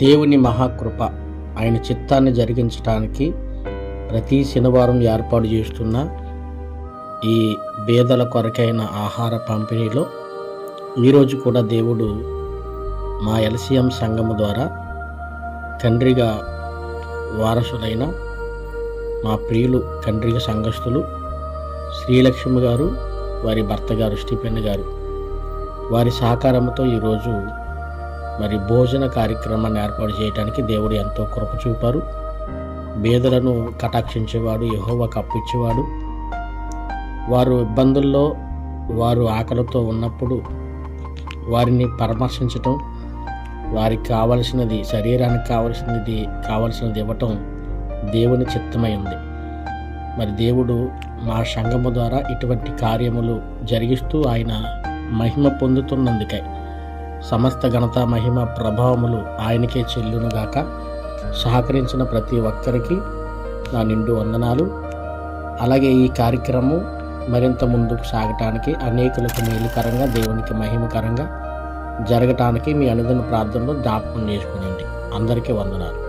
దేవుని మహాకృప ఆయన చిత్తాన్ని జరిగించడానికి ప్రతి శనివారం ఏర్పాటు చేస్తున్న ఈ బేదల కొరకైన ఆహార పంపిణీలో ఈరోజు కూడా దేవుడు మా ఎల్సిఎం సంఘము ద్వారా తండ్రిగా వారసులైన మా ప్రియులు తండ్రిగా సంఘస్థులు శ్రీలక్ష్మి గారు వారి భర్త గారు స్టీఫెన్ గారు వారి సహకారంతో ఈరోజు మరి భోజన కార్యక్రమాన్ని ఏర్పాటు చేయడానికి దేవుడు ఎంతో కృప చూపారు. బేదలను కటాక్షించేవాడు యహోవ కప్పించేవాడు వారు ఇబ్బందుల్లో వారు ఆకలితో ఉన్నప్పుడు వారిని పరామర్శించటం వారికి కావలసినది శరీరానికి కావలసినది కావలసినది ఇవ్వటం దేవుని చిత్తమై ఉంది. మరి దేవుడు మా సంఘము ద్వారా ఇటువంటి కార్యములు జరిగిస్తూ ఆయన మహిమ పొందుతున్నందుకై. సమస్త ఘనత మహిమ ప్రభావములు ఆయనకే చెల్లునుగాక. సహకరించిన ప్రతి ఒక్కరికి నా నిండు వందనాలు. అలాగే ఈ కార్యక్రమం మరింత ముందుకు సాగటానికి అనేకులకు మేలుకరంగా దేవునికి మహిమకరంగా జరగటానికి మీ అనుదిన ప్రార్థనలో జ్ఞాపకం చేసుకునండి. అందరికీ వందనాలు.